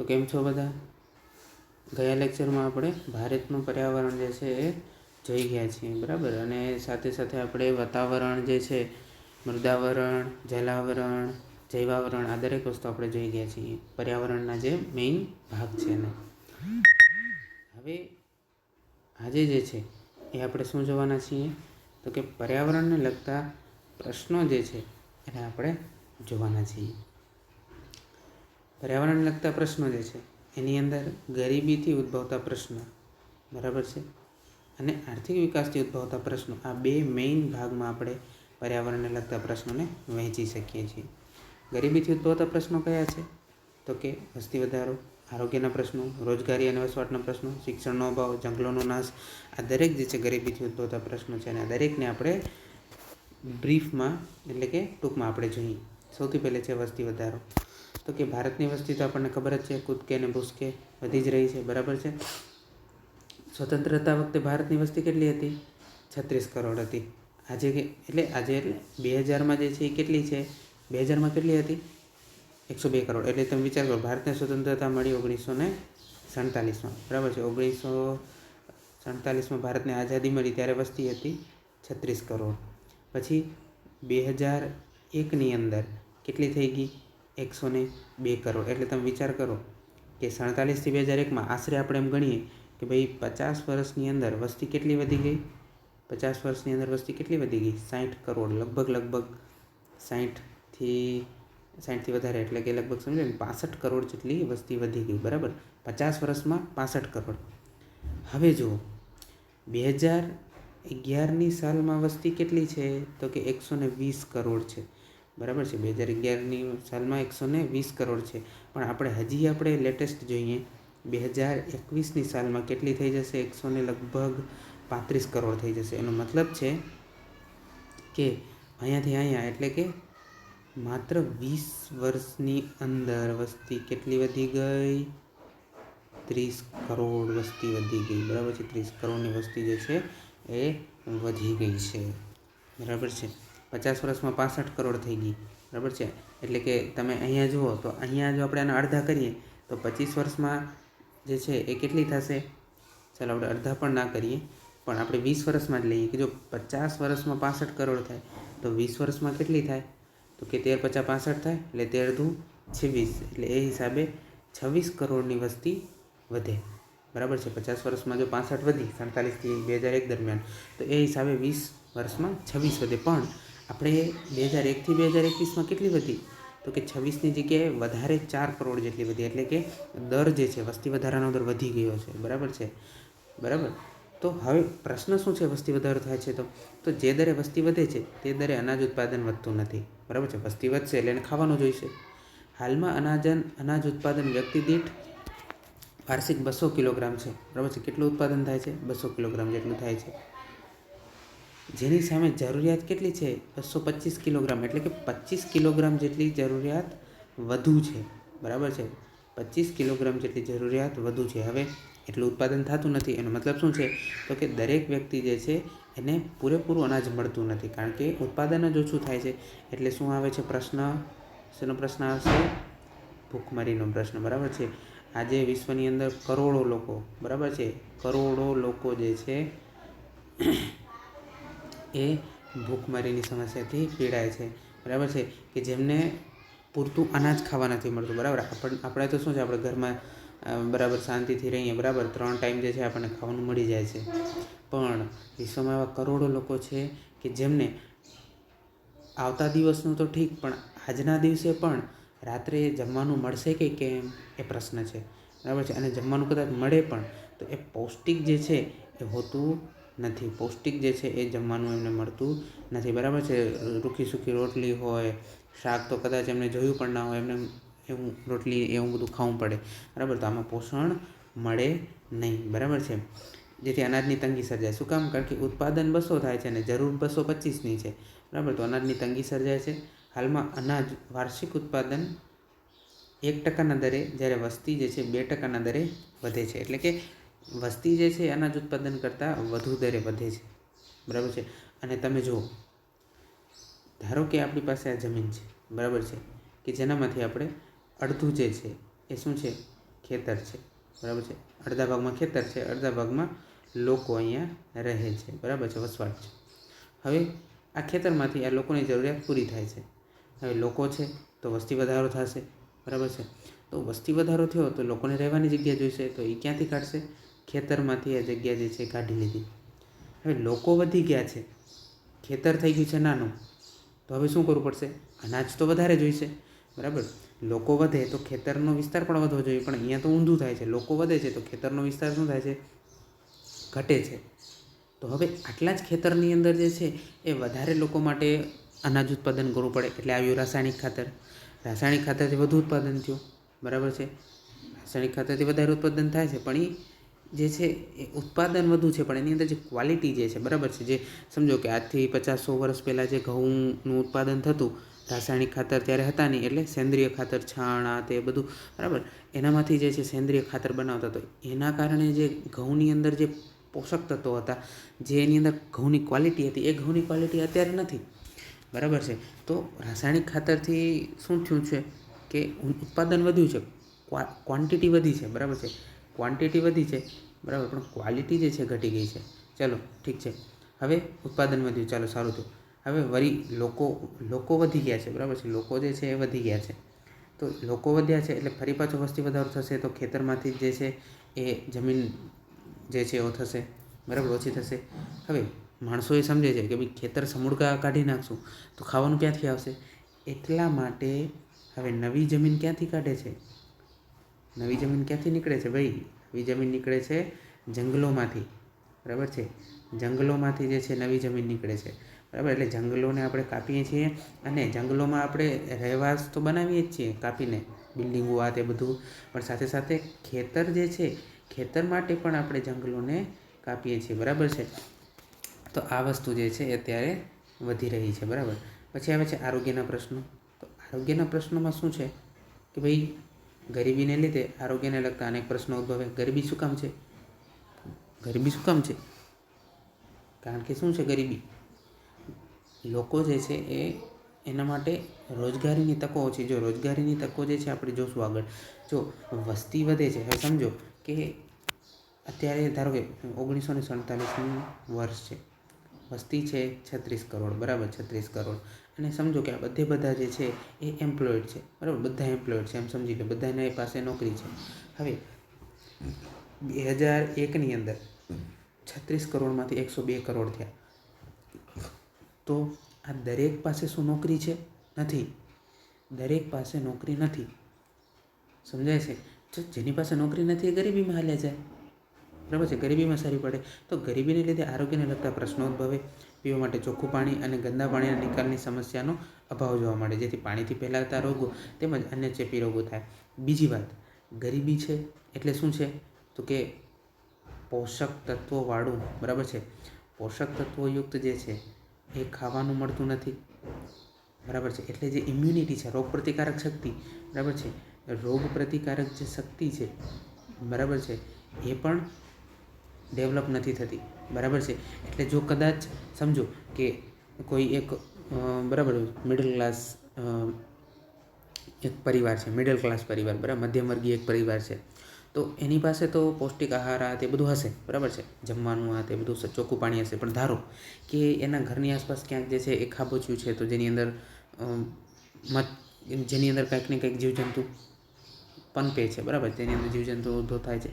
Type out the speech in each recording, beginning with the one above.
તો કેમ છો બધા? ગયા લેક્ચરમાં આપણે ભારતનું પર્યાવરણ જે છે એ જોઈ ગયા છીએ, બરાબર? અને સાથે સાથે આપણે વાતાવરણ જે છે, મૃદાવરણ, જલાવરણ, જૈવાવરણ આ દરેક વસ્તુ આપણે જોઈ ગયા છીએ. પર્યાવરણના જે મેઇન ભાગ છે એનો. હવે આજે જે છે એ આપણે શું જોવાના છીએ? તો કે પર્યાવરણને લગતા પ્રશ્નો જે છે એને આપણે જોવાના છીએ. પર્યાવરણને લગતા પ્રશ્નો જે છે, એની અંદર ગરીબીથી ઉદ્ભવતા પ્રશ્નો, બરાબર છે? અને આર્થિક વિકાસથી ઉદ્ભવતા પ્રશ્નો, આ બે મેઇન ભાગમાં આપણે પર્યાવરણને લગતા પ્રશ્નોને વહેંચી શકીએ છીએ. ગરીબીથી ઉદ્ભવતા પ્રશ્નો કયા છે? તો કે વસ્તી વધારો, આરોગ્યના પ્રશ્નો, રોજગારી અને વસવાટના પ્રશ્નો, શિક્ષણનો અભાવ, જંગલોનો નાશ, આ દરેક જે છે ગરીબીથી ઉદ્ભવતા પ્રશ્નો છે અને આ દરેકને આપણે બ્રીફમાં એટલે કે ટૂંકમાં આપણે જોઈએ. સૌથી પહેલે છે વસ્તી વધારો. તો કે ભારતની વસ્તી તો આપણને ખબર જ છે, કૂદકે અને ભૂસકે વધી જ રહી છે, બરાબર છે? સ્વતંત્રતા વખતે ભારતની વસ્તી કેટલી હતી? છત્રીસ કરોડ હતી. આજે એટલે આજે બે હજારમાં જે છે એ કેટલી છે? બે હજારમાં કેટલી હતી? એકસો બે કરોડ. એટલે તમે વિચાર કરો, ભારતને સ્વતંત્રતા મળી ઓગણીસો ને સડતાલીસમાં, બરાબર છે? ઓગણીસો સડતાલીસમાં ભારતને આઝાદી મળી ત્યારે વસ્તી હતી છત્રીસ કરોડ. પછી બે હજાર એકની અંદર કેટલી થઈ ગઈ? એકસો ને બે કરોડ. એટલે તમે વિચાર કરો કે સડતાલીસથી બે હજાર એકમાં આશરે આપણે એમ ગણીએ કે ભાઈ પચાસ વર્ષની અંદર વસ્તી કેટલી વધી ગઈ? પચાસ વર્ષની અંદર વસ્તી કેટલી વધી ગઈ? સાઠ કરોડ. લગભગ લગભગ સાઠથી સાઠથી વધારે. એટલે કે લગભગ સમજો ને, પાસઠ કરોડ જેટલી વસ્તી વધી ગઈ. બરાબર? પચાસ વર્ષમાં પાસઠ કરોડ. હવે જુઓ. બે હજાર અગિયારની સાલમાં વસ્તી કેટલી છે? તો કે એકસો વીસ કરોડ છે. બરાબર છે બે હજાર અગિયારની સાલમાં એકસો ને વીસ કરોડ છે. પણ આપણે હજી આપણે લેટેસ્ટ જોઈએ બે હજાર એકવીસની સાલમાં કેટલી થઈ જશે? એકસો ને લગભગ પાંત્રીસ કરોડ થઈ જશે. એનો મતલબ છે કે અહીંયાથી અહીંયા, એટલે કે માત્ર વીસ વર્ષની અંદર વસ્તી કેટલી વધી ગઈ? ત્રીસ કરોડ વસ્તી વધી ગઈ. બરાબર છે? ત્રીસ કરોડની વસ્તી જે છે એ વધી ગઈ છે. બરાબર છે? પચાસ વર્ષમાં પાસઠ કરોડ થઈ ગઈ. બરાબર છે? એટલે કે તમે અહીંયા જુઓ, તો અહીંયા જો આપણે આના અડધા કરીએ, તો પચીસ વર્ષમાં જે છે એ કેટલી થશે? ચાલો આપણે અડધા પણ ના કરીએ, પણ આપણે વીસ વર્ષમાં જ લઈએ. કે જો પચાસ વર્ષમાં પાસઠ કરોડ થાય, તો વીસ વર્ષમાં કેટલી થાય? તો કે તેર પચાસ પાસઠ થાય, એટલે તેર દુ છવ્વીસ. એટલે એ હિસાબે છવ્વીસ કરોડની વસ્તી વધે. બરાબર છે? પચાસ વર્ષમાં જો પાસઠ વધી સડતાલીસથી બે હજાર એક દરમિયાન, તો એ હિસાબે વીસ વર્ષમાં છવ્વીસ વધે. પણ આપણે બે હજાર એકથી બે હજાર એકવીસમાં કેટલી વધી? તો કે છવ્વીસની જગ્યાએ વધારે ચાર કરોડ જેટલી વધી. એટલે કે દર જે છે, વસ્તી વધારાનો દર વધી ગયો છે. બરાબર છે? બરાબર? તો હવે પ્રશ્ન શું છે, વસ્તી વધારો થાય છે તો? તો જે દરે વસ્તી વધે છે, તે દરે અનાજ ઉત્પાદન વધતું નથી. બરાબર છે? વસ્તી વધશે એટલે એને ખાવાનું જોઈશે. હાલમાં અનાજન અનાજ ઉત્પાદન વ્યક્તિ દીઠ વાર્ષિક બસો કિલોગ્રામ છે. બરાબર છે? કેટલું ઉત્પાદન થાય છે? બસો કિલોગ્રામ જેટલું થાય છે. જેની સામે જરૂરિયાત કેટલી છે? બસો પચીસ કિલોગ્રામ. એટલે કે પચીસ કિલોગ્રામ જેટલી જરૂરિયાત વધુ છે. બરાબર છે? પચીસ કિલોગ્રામ જેટલી જરૂરિયાત વધુ છે. હવે એટલું ઉત્પાદન થતું નથી. એનો મતલબ શું છે? તો કે દરેક વ્યક્તિ જે છે, એને પૂરેપૂરું અનાજ મળતું નથી. કારણ કે ઉત્પાદન જ ઓછું થાય છે. એટલે શું આવે છે પ્રશ્ન? શેનો પ્રશ્ન આવશે? ભૂખમરીનો પ્રશ્ન. બરાબર છે? આજે વિશ્વની અંદર કરોડો લોકો, બરાબર છે? કરોડો લોકો જે છે એ ભૂખમરીની સમસ્યાથી પીડાય છે. બરાબર છે? કે જેમને પૂરતું અનાજ ખાવા નથી મળતું. બરાબર? આપણ, આપણે તો શું છે? આપણે ઘરમાં બરાબર શાંતિથી રહીએ. બરાબર? ત્રણ ટાઈમ જે છે આપણને ખાવાનું મળી જાય છે. પણ વિશ્વમાં એવા કરોડો લોકો છે કે જેમને આવતા દિવસનું તો ઠીક, પણ આજના દિવસે પણ રાત્રે જમવાનું મળશે કે કેમ? એ પ્રશ્ન છે. બરાબર છે? અને જમવાનું કદાચ મળે પણ, તો એ પૌષ્ટિક જે છે એ હોતું નથી. પૌષ્ટિક જે છે એ જમવાનું એમને મળતું નથી. બરાબર છે? રૂખી સૂકી રોટલી હોય, શાક તો કદાચ એમને જોયું પણ ના હોય, એમને એવું રોટલી એવું બધું ખાવું પડે. બરાબર? તો આમાં પોષણ મળે નહીં. બરાબર છે? જેથી અનાજની તંગી સર્જાય. શું કામ? કારણ કે ઉત્પાદન બસો થાય છે અને જરૂર બસો પચીસની છે. બરાબર? તો અનાજની તંગી સર્જાય છે. હાલમાં અનાજ વાર્ષિક ઉત્પાદન એક ટકાના દરે જ્યારે વસ્તી જે છે બે ટકાના દરે વધે છે. એટલે કે વસ્તી જે છે, અનાજ ઉત્પાદન કરતાં વધુ દરે વધે છે. બરાબર છે? અને તમે જુઓ, ધારો કે આપણી પાસે આ જમીન છે, બરાબર છે? કે જેનામાંથી આપણે અડધું જે છે, એ શું છે? ખેતર છે. બરાબર છે? અડધા ભાગમાં ખેતર છે, અડધા ભાગમાં લોકો અહીંયા રહે છે. બરાબર છે? વસવાટ છે. હવે આ ખેતરમાંથી આ લોકોની જરૂરિયાત પૂરી થાય છે. હવે લોકો છે, તો વસ્તી વધારો થશે. બરાબર છે? તો વસ્તી વધારો થયો, તો લોકોને રહેવાની જગ્યા જોઈશે, તો એ ક્યાંથી કાઢશે? ખેતરમાંથી આ જગ્યા જે છે કાઢી લીધી. હવે લોકો વધી ગયા છે. ખેતર થઈ ગયું છે નાનું. તો હવે શું કરવું પડશે? અનાજ તો વધારે જોઈશે. બરાબર? લોકો વધે તો ખેતરનો વિસ્તાર પણ વધવો જોઈએ. પણ અહીંયા તો ઊંધું થાય છે. લોકો વધે છે તો ખેતરનો વિસ્તાર શું થાય છે? ઘટે છે. તો હવે આટલા જ ખેતરની અંદર જે છે એ વધારે લોકો માટે અનાજ ઉત્પાદન કરવું પડે. એટલે આવ્યું રાસાયણિક ખાતર. રાસાયણિક ખાતરથી વધુ ઉત્પાદન થયું. બરાબર છે? રાસાયણિક ખાતરથી વધારે ઉત્પાદન થાય છે. પણ એ જે છે એ ઉત્પાદન વધુ છે, પણ એની અંદર જે ક્વોલિટી જે છે, બરાબર છે? જે સમજો કે આજથી પચાસ વર્ષ પહેલાં જે ઘઉંનું ઉત્પાદન થતું, રાસાયણિક ખાતર ત્યારે હતા નહીં, એટલે સેન્દ્રિય ખાતર, છાણ તે બધું, બરાબર? એનામાંથી જે છે સેન્દ્રિય ખાતર બનાવતા તો એના કારણે જે ઘઉંની અંદર જે પોષક તત્વો હતા, જે એની અંદર ઘઉંની ક્વોલિટી હતી, એ ઘઉંની ક્વોલિટી અત્યારે નથી, બરાબર છે? તો રાસાયણિક ખાતરથી શું થયું છે કે ઉત્પાદન વધ્યું છે ક્વોન્ટિટી વધી છે, બરાબર છે? ક્વોન્ટિટી વધી છે, બરાબર, પણ ક્વોલિટી જે છે ઘટી ગઈ છે. ચાલો, ઠીક છે. હવે ઉત્પાદન વધ્યું, ચાલો સારું થયું. હવે વળી લોકો લોકો વધી ગયા છે, બરાબર છે. લોકો જે છે એ વધી ગયા છે. તો લોકો વધ્યા છે એટલે ફરી પાછો વસ્તી વધારો થશે તો ખેતરમાંથી જે છે એ જમીન જે છે એવો થશે બરાબર, ઓછી થશે. હવે માણસો એ સમજે છે કે ભાઈ ખેતર સમૂળકા કાઢી નાખશું તો ખાવાનું ક્યાંથી આવશે? એટલા માટે હવે નવી જમીન ક્યાંથી કાઢે છે? નવી જમીન ક્યાંથી નીકળે છે ભાઈ? નવી જમીન નીકળે છે જંગલોમાંથી. બરાબર છે? જંગલોમાંથી જે છે નવી જમીન નીકળે છે. બરાબર? એટલે જંગલોને આપણે કાપીએ છીએ અને જંગલોમાં આપણે રહેવાસ તો બનાવીએ જ છીએ કાપીને, બિલ્ડિંગો આ તે બધું. પણ સાથે સાથે ખેતર જે છે, ખેતર માટે પણ આપણે જંગલોને કાપીએ છીએ. બરાબર છે? તો આ વસ્તુ જે છે અત્યારે વધી રહી છે. બરાબર? પછી આવે છે આરોગ્યના પ્રશ્નો. તો આરોગ્યના પ્રશ્નોમાં શું છે? કે ભાઈ ગરીબીને લીધે આરોગ્યને લગતા અનેક પ્રશ્નો ઉદ્ભવે. ગરીબી શું કામ છે? ગરીબી શું કામ છે? કારણ કે શું છે ગરીબી? લોકો જે છે એ એના માટે રોજગારીની તકો ઓછી. જો રોજગારીની તકો જે છે આપણે જોશું આગળ. જો વસ્તી વધે છે, હવે સમજો કે અત્યારે ધારો કે ઓગણીસો ને સડતાલીસનું વર્ષ છે. વસ્તી છે છત્રીસ કરોડ, બરાબર છત્રીસ કરોડ. અને સમજો કે આ બધે બધા જે છે એ એમ્પ્લોયડ છે, બરાબર? બધા એમ્પ્લોયડ છે, એમ સમજી લો. બધાને પાસે નોકરી છે. હવે, બે હજાર એકની અંદર છત્રીસ કરોડમાંથી એકસો બે કરોડ થયા. તો આ દરેક પાસે શું નોકરી છે? નથી. દરેક પાસે નોકરી નથી. સમજાય છે? જેની પાસે નોકરી નથી એ ગરીબીમાં હાલ્યા જાય. બરાબર છે? ગરીબીમાં સારી પડે. તો ગરીબીને લીધે આરોગ્યને લગતા પ્રશ્નો ઉદ્ભવે. પીવા માટે ચોખ્ખું પાણી અને ગંદા પાણીના નિકાલની સમસ્યાનો અભાવ જોવા મળે. જેથી પાણીથી ફેલાતા રોગો તેમજ અન્ય ચેપી રોગો થાય. બીજી વાત, ગરીબી છે એટલે શું છે? તો કે પોષક તત્વોવાળું, બરાબર છે? પોષક તત્વોયુક્ત જે છે, એ ખાવાનું મળતું નથી. બરાબર છે? એટલે જે ઇમ્યુનિટી છે રોગ પ્રતિકારક શક્તિ, બરાબર છે? રોગ પ્રતિકારક જે શક્તિ છે, બરાબર છે? એ પણ ડેવલપ નથી થતી. બરાબર છે? એટલે જો કદાચ સમજો કે કોઈ એક બરાબર મિડલ ક્લાસ એક પરિવાર છે મિડલ ક્લાસ પરિવાર, બરાબર, મધ્યમ વર્ગીય એક પરિવાર છે. તો એની પાસે તો પૌષ્ટિક આહાર આ તે બધું હશે, બરાબર છે? જમવાનું આ તે બધું ચોખ્ખું પાણી હશે. પણ ધારો કે એના ઘરની આસપાસ ક્યાંક જે છે એ ખાબોચ્યું છે, તો જેની અંદર મત જેની અંદર કંઈક ને કંઈક જીવજંતુ પનપે છે, બરાબર? તેની અંદર જીવજંતુ ઉદ્ભવ થાય છે.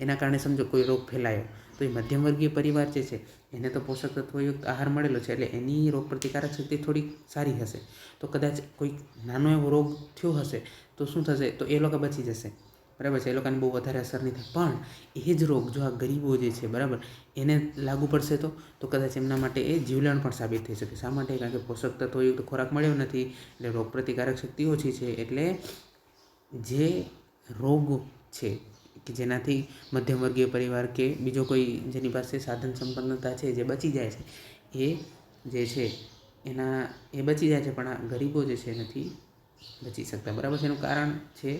એના કારણે સમજો કોઈ રોગ ફેલાયો. તો એ મધ્યમવર્ગીય પરિવાર જે છે, એને તો પોષક તત્વયુક્ત આહાર મળેલો છે, એટલે એની રોગ પ્રતિકારક શક્તિ થોડી સારી હશે. તો કદાચ કોઈ નાનો એવો રોગ થયો હશે, તો શું થશે? તો એ લોકો બચી જશે. બરાબર છે? એ લોકોને બહુ વધારે અસર નહીં થાય. પણ એ જ રોગ જો આ ગરીબો જે છે, બરાબર, એને લાગુ પડશે તો તો કદાચ એમના માટે એ જીવલેણ પણ સાબિત થઈ શકે. શા માટે? કારણ કે પોષક તત્વયુક્ત ખોરાક મળ્યો નથી, એટલે રોગ પ્રતિકારક શક્તિ ઓછી છે, એટલે જે રોગ છે કે જેનાથી મધ્યમ વર્ગીય પરિવાર કે બીજો કોઈ જેની પાસે સાધન સંપન્નતા છે, જે બચી જાય છે, એ જે છે, એના, એ બચી જાય છે, પણ આ ગરીબો જે છે નથી બચી શકતા. બરાબર છે? એનું કારણ છે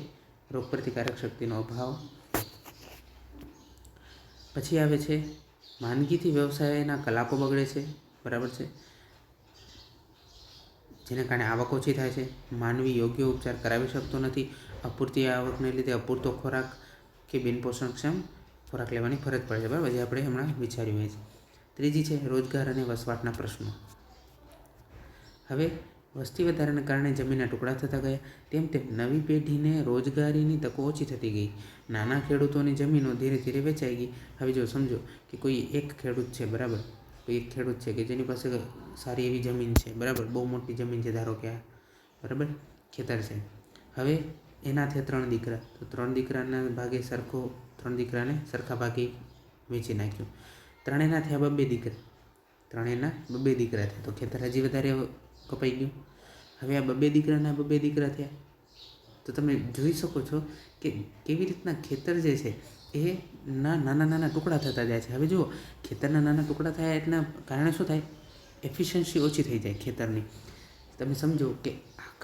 રોગ પ્રતિકારક શક્તિનો અભાવ. પછી આવે છે માંદગીથી વ્યવસાયના કલાકો બગડે છે. બરાબર છે? જેના કારણે આવક ઓછી થાય છે. માનવી યોગ્ય ઉપચાર કરાવી શકતો નથી. અપૂરતી આવકને લીધે અપૂરતો ખોરાક કે બિનપોષણક્ષમ ખોરાક લેવાની ફરજ પડે છે. બરાબર? જે આપણે હમણાં વિચાર્યું એ ત્રીજી છે રોજગાર અને વસવાટના પ્રશ્નો. હવે વસ્તી વધારાને કારણે જમીનના ટુકડા થતા ગયા. તેમ તેમ નવી પેઢીને રોજગારીની તકો ઓછી થતી ગઈ. નાના ખેડૂતોની જમીનો ધીરે ધીરે વેચાઈ ગઈ. હવે જો સમજો કે કોઈ એક ખેડૂત છે, બરાબર? કોઈ એક ખેડૂત છે કે જેની પાસે સારી એવી જમીન છે, બરાબર? બહુ મોટી જમીન છે ધારો કે આ. બરાબર? ખેતર છે. હવે એના થયા ત્રણ દીકરા. તો ત્રણ દીકરાના ભાગે સરખો, ત્રણ દીકરાને સરખા ભાગે વેચી નાખ્યું. ત્રણેયના થયા બબ્બે દીકરા. ત્રણેયના બબ્બે દીકરા થયા. તો ખેતર હજી વધારે કપાઈ ગયું. હવે આ બબ્બે દીકરાના બબ્બે દીકરા થયા. તો તમે જોઈ શકો છો કે કેવી રીતના ખેતર જે છે એ ના, નાના નાના ટુકડા થતા જાય છે. હવે જુઓ, ખેતરના નાના ટુકડા થયા એટલા કારણે શું થાય? એફિશિયન્સી ઓછી થઈ જાય ખેતરની. તમે સમજો કે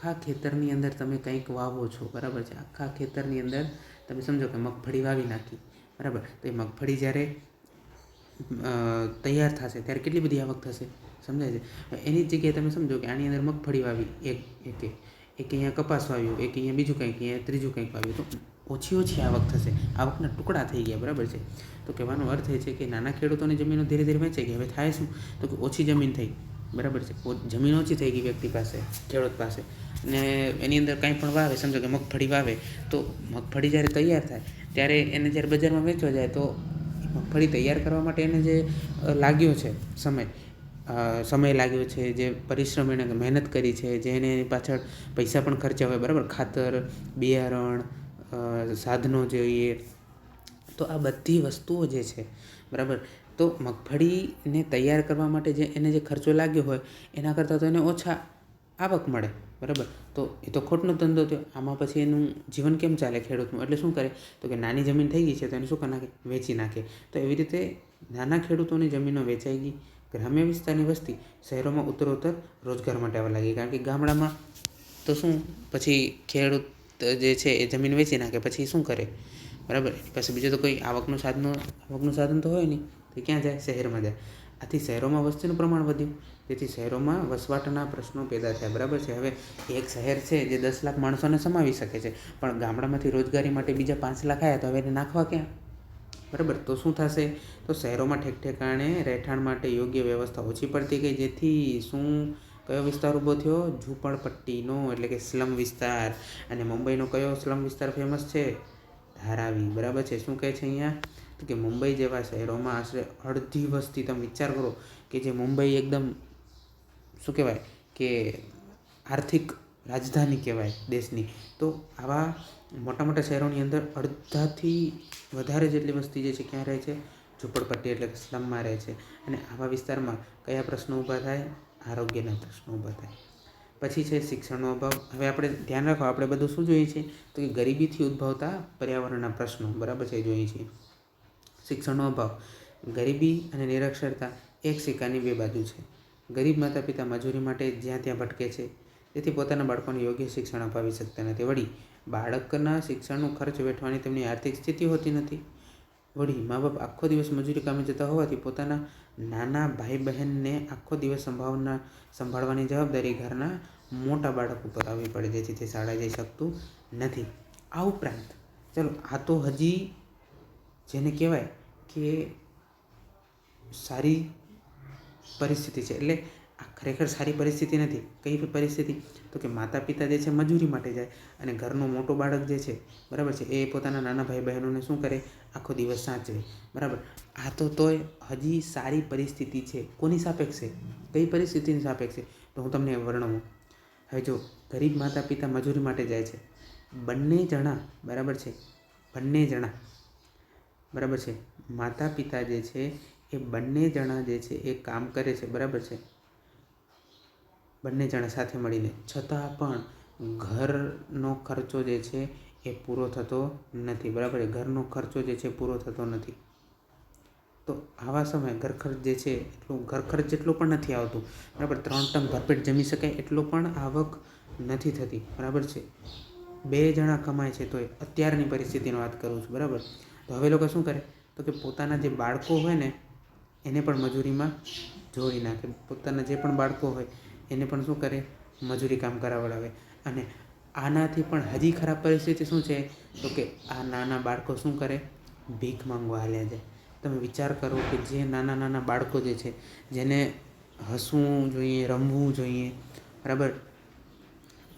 આખા ખેતરની અંદર તમે કંઈક વાવો છો, બરાબર છે? આખા ખેતરની અંદર તમે સમજો કે મગફળી વાવી નાખી, બરાબર? તો એ મગફળી જ્યારે તૈયાર થશે, ત્યારે કેટલી બધી આવક થશે? સમજાય છે? એની જગ્યાએ તમે સમજો કે આની અંદર મગફળી વાવી, એક, એકે, એક. અહીંયા કપાસ વાવ્યું, એક અહીંયા બીજું કંઈક અહીંયા ત્રીજું કંઈક વાવ્યું, તો ઓછી ઓછી આવક થશે. આવકના ટુકડા થઈ ગયા, બરાબર છે? તો કહેવાનો અર્થ એ છે કે નાના ખેડૂતોની જમીનો ધીરે ધીરે વેચાઈ ગઈ. હવે થાય શું? તો કે ઓછી જમીન થઈ. બરાબર છે. જમીન ઓછી થઈ ગઈ વ્યક્તિ પાસે, ખેડૂત પાસે. અને એની અંદર કંઈ પણ વાવે, સમજો કે મગફળી વાવે, તો મગફળી જ્યારે તૈયાર થાય, ત્યારે એને જ્યારે બજારમાં વેચવા જાય, તો મગફળી તૈયાર કરવા માટે એને જે લાગ્યો છે સમય સમય લાગ્યો છે, જે પરિશ્રમ એણે મહેનત કરી છે, જે એને પાછળ પૈસા પણ ખર્ચ્યા હોય, બરાબર? ખાતર, બિયારણ સાધનો જોઈએ. તો આ બધી વસ્તુઓ જે છે, બરાબર? તો મગફળીને તૈયાર કરવા માટે જે એને જે ખર્ચો લાગ્યો હોય, એના કરતાં તો એને ઓછા આવક મળે, બરાબર? તો એ તો ખોટનો ધંધો થયો. આમાં પછી એનું જીવન કેમ ચાલે ખેડૂતનું? એટલે શું કરે? તો કે નાની જમીન થઈ ગઈ છે તો એને શું કરી નાખે વેચી નાખે. તો એવી રીતે નાના ખેડૂતોની જમીનો વેચાઈ ગઈ. ગ્રામ્ય વિસ્તારની વસ્તી શહેરોમાં ઉત્તરોત્તર રોજગાર માટે આવવા લાગી. કારણ કે ગામડામાં તો શું? પછી ખેડૂત જે છે એ જમીન વેચી નાખે. પછી શું કરે? બરાબર? પાસે બીજું તો કોઈ આવકનું સાધનો, આવકનું સાધન તો હોય નહીં. તો ક્યાં જાય? શહેરમાં જાય. આથી શહેરોમાં વસ્તીનું પ્રમાણ વધ્યું. તેથી શહેરોમાં વસવાટના પ્રશ્નો પેદા થયા. બરાબર છે? હવે એક શહેર છે જે દસ લાખ માણસોને સમાવી શકે છે. પણ ગામડામાંથી રોજગારી માટે બીજા પાંચ લાખ આવ્યા તો હવે એને નાખવા ક્યાં? બરાબર? તો શું થશે? તો શહેરોમાં ઠેક ઠેકાણે રહેઠાણ માટે યોગ્ય વ્યવસ્થા ઓછી પડતી ગઈ. જેથી શું? કયો વિસ્તાર ઊભો થયો? ઝૂંપડપટ્ટીનો, એટલે કે સ્લમ વિસ્તાર. અને મુંબઈનો કયો સ્લમ વિસ્તાર ફેમસ છે? ધારાવી. બરાબર છે? શું કહે છે અહીંયા? તો કે મુંબઈ જેવા શહેરોમાં આશરે અડધી વસ્તી તમે વિચાર કરો કે જે મુંબઈ એકદમ શું કહેવાય કે આર્થિક રાજધાની કહેવાય દેશની. તો આવા મોટા મોટા શહેરોની અંદર અડધાથી વધારે જેટલી વસ્તી જે છે ક્યાં રહે છે? ઝૂંપડપટ્ટી એટલે કે સ્લમમાં રહે છે. અને આવા વિસ્તારમાં કયા પ્રશ્નો ઊભા થાય? આરોગ્યના પ્રશ્નો ઊભા થાય. પછી છે શિક્ષણનો અભાવ. હવે આપણે ધ્યાન રાખો, આપણે બધું શું જોઈએ છીએ? તો કે ગરીબીથી ઉદ્ભવતા પર્યાવરણના પ્રશ્નો. બરાબર છે, જોઈએ છીએ. શિક્ષણનો અભાવ. ગરીબી અને નિરક્ષરતા એક સિક્કાની બે બાજુ છે. ગરીબ માતા પિતા મજૂરી માટે જ્યાં ત્યાં ભટકે છે, તેથી પોતાના બાળકોને યોગ્ય શિક્ષણ અપાવી શકતા નથી. વળી, બાળકના શિક્ષણનો ખર્ચ વેઠવાની તેમની આર્થિક સ્થિતિ હોતી નથી. વળી મા બાપ આખો દિવસ મજૂરી કામે જતા હોવાથી પોતાના નાના ભાઈ બહેનને આખો દિવસ સંભાવના સંભાળવાની જવાબદારી ઘરના મોટા બાળક ઉપર આવવી પડે, જેથી તે શાળા જઈ શકતું નથી. આ ઉપરાંત, ચલો, આ તો હજી જેને કહેવાય કે સારી પરિસ્થિતિ છે. એટલે આ ખરેખર સારી પરિસ્થિતિ નથી. કઈ પરિસ્થિતિ? તો કે માતા પિતા જે છે મજૂરી માટે જાય અને ઘરનો મોટો બાળક જે છે, બરાબર છે, એ પોતાના નાના ભાઈ બહેનોને શું કરે? આખો દિવસ સાચવે. બરાબર? આ તો તોય હજી સારી પરિસ્થિતિ છે. કોની સાપેક્ષે? કઈ પરિસ્થિતિની સાપેક્ષે? તો હું તમને વર્ણવું. હવે જો ગરીબ માતા પિતા મજૂરી માટે જાય છે. બંને જણા, બરાબર છે? બંને જણા. બરાબર છે? માતા પિતા જે છે, એ બંને જણા જે છે, એ કામ કરે છે, બરાબર છે? બંને જણા સાથે મળીને. છતાં પણ ઘરનો ખર્ચો જે છે, એ પૂરો થતો નથી, બરાબર છે? ઘરનો ખર્ચો જે છે પૂરો થતો નથી. તો આવા સમયે ઘર ખર્ચ જે છે, એટલું ઘર ખર્ચ જેટલું પણ નથી આવતું, બરાબર? ત્રણ ટંક ભરપેટ જમી શકાય એટલું પણ આવક નથી થતી, બરાબર છે? બે જણા કમાય છે તોય અત્યારની પરિસ્થિતિની વાત કરું છું, બરાબર? તો હવે લોકો શું કરે? તો કે પોતાના જે બાળકો હોય ને, એને પણ મજૂરીમાં જોડી નાખે. પોતાના જે પણ બાળકો હોય, એને પણ શું કરે? મજૂરી કામ કરાવડાવે અને આનાથી પણ હજી ખરાબ પરિસ્થિતિ શું છે? તો કે આ નાના બાળકો શું કરે? ભીખ માંગવા હાલ્યા જાય. તમે વિચાર કરો કે જે નાના નાના બાળકો જે છે, જેને હસવું જોઈએ, રમવું જોઈએ, બરાબર?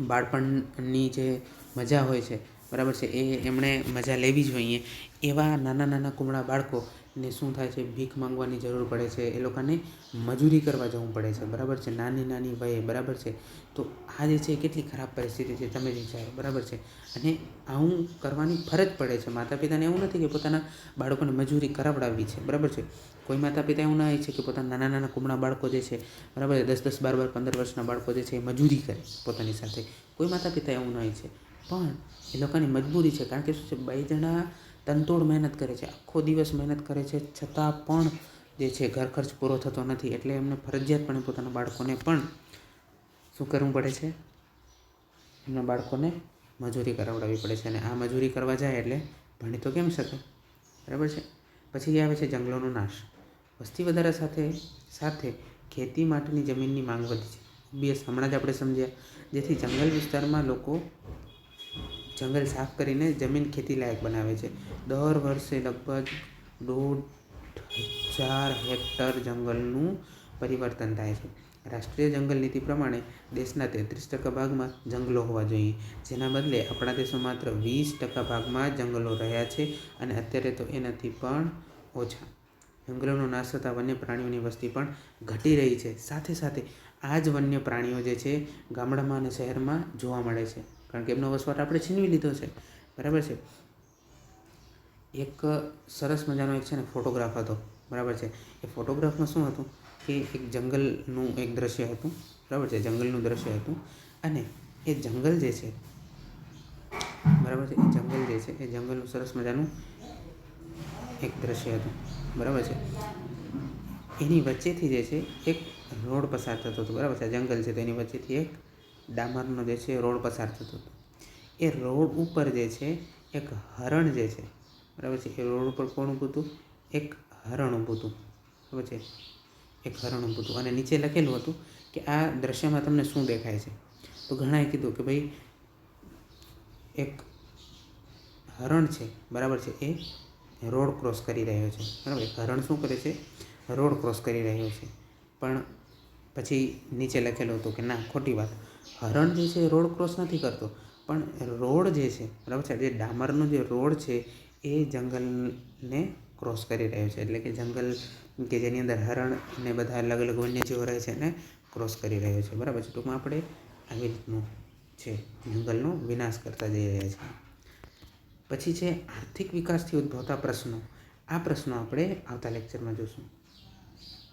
બાળપણની જે મજા હોય છે બરાબર છે? એ એમણે મજા લેવી જોઈએ. એવા નાના નાના કુમળા બાળકોને શું થાય છે? ભીખ માંગવાની જરૂર પડે છે. એ લોકોને મજૂરી કરવા જવું પડે છે. બરાબર છે? નાની નાની વયે, બરાબર છે? તો આ જે છે કેટલી ખરાબ પરિસ્થિતિ છે, તમે જે વિચારો. બરાબર છે? અને આવું કરવાની ફરજ પડે છે. માતા પિતાને એવું નથી કે પોતાના બાળકોને મજૂરી કરાવડાવવી છે. બરાબર છે? કોઈ માતા પિતા એવું ના ઈચ્છે કે પોતાના નાના નાના કુમળા બાળકો જે છે, બરાબર છે? દસ દસ, બાર બાર, પંદર વર્ષના બાળકો જે છે, એ મજૂરી કરે પોતાની સાથે. કોઈ માતા પિતા એવું ના ઈચ્છે. પણ એ લોકોની મજબૂરી છે. કારણ કે શું છે, બે જણા તનતોડ મહેનત કરે છે. આખો દિવસ મહેનત કરે છે. છતાં પણ જે છે, ઘર ખર્ચ પૂરો થતો નથી. એટલે એમને ફરજિયાતપણે પોતાના બાળકોને પણ શું કરવું પડે છે? એમના બાળકોને મજૂરી કરાવડાવવી પડે છે. અને આ મજૂરી કરવા જાય એટલે ભણી તો કેમ શકે? બરાબર છે? પછી આવે છે જંગલોનો નાશ. વસ્તી વધારા સાથે સાથે ખેતી માટેની જમીનની માંગ વધી છે. ઓબ્વિયસ હમણાં જ આપણે સમજ્યા. જેથી જંગલ વિસ્તારમાં લોકો જંગલ સાફ કરીને જમીન ખેતી લાયક બનાવે છે. દર વર્ષે લગભગ દોઢ હજાર હેક્ટર જંગલનું પરિવર્તન થાય છે. રાષ્ટ્રીય જંગલ નીતિ પ્રમાણે દેશના તેત્રીસ ટકા ભાગમાં જંગલો હોવા જોઈએ. જેના બદલે આપણા દેશમાં માત્ર વીસ ટકા ભાગમાં જંગલો રહ્યા છે અને અત્યારે તો એનાથી પણ ઓછા. જંગલોનો નાશ થતાં વન્ય પ્રાણીઓની વસ્તી પણ ઘટી રહી છે. સાથે સાથે આ જ વન્ય પ્રાણીઓ જે છે, ગામડામાં અને શહેરમાં જોવા મળે છે. કારણ કે એમનો વસવાટ આપણે છીનવી લીધો છે. બરાબર છે? એક સરસ મજાનો એક છે ને ફોટોગ્રાફ હતો. બરાબર છે? એ ફોટોગ્રાફમાં શું હતું કે એક જંગલનું એક દ્રશ્ય હતું. બરાબર છે? જંગલનું દ્રશ્ય હતું. અને એ જંગલ જે છે, બરાબર છે? એ જંગલ જે છે, એ જંગલનું સરસ મજાનું એક દ્રશ્ય હતું. બરાબર છે? એની વચ્ચેથી જે છે, એક રોડ પસાર થતો હતો. બરાબર છે? જંગલ છે તો એની વચ્ચેથી એક ડામરનો જે છે રોડ પસાર થતો હતો. એ રોડ ઉપર જે છે એક હરણ જે છે, બરાબર છે? એ રોડ ઉપર કોણ ઊભું હતું? એક હરણ ઊભું હતું, બરાબર છે? એક હરણ ઊભું હતું. અને નીચે લખેલું હતું કે આ દ્રશ્યમાં તમને શું દેખાય છે? તો ઘણાએ કીધું કે ભાઈ, એક હરણ છે, બરાબર છે? એ રોડ ક્રોસ કરી રહ્યો છે, બરાબર? એક હરણ શું કરે છે? રોડ ક્રોસ કરી રહ્યો છે. પણ પછી નીચે લખેલું હતું કે ના, ખોટી વાત. હરણ જે છે એ રોડ ક્રોસ નથી કરતો. પણ રોડ જે છે, બરાબર છે, જે ડામરનો જે રોડ છે એ જંગલને ક્રોસ કરી રહ્યો છે. એટલે કે જંગલ કે જેની અંદર હરણ ને બધા અલગ અલગ વન્યજીવો રહે છે એને ક્રોસ કરી રહ્યો છે. બરાબર છે? ટૂંકમાં આપણે આવી રીતનું છે, જંગલનો વિનાશ કરતા જઈ રહ્યા છીએ. પછી છે આર્થિક વિકાસથી ઉદ્ભવતા પ્રશ્નો. આ પ્રશ્નો આપણે આવતા લેક્ચરમાં જોઈશું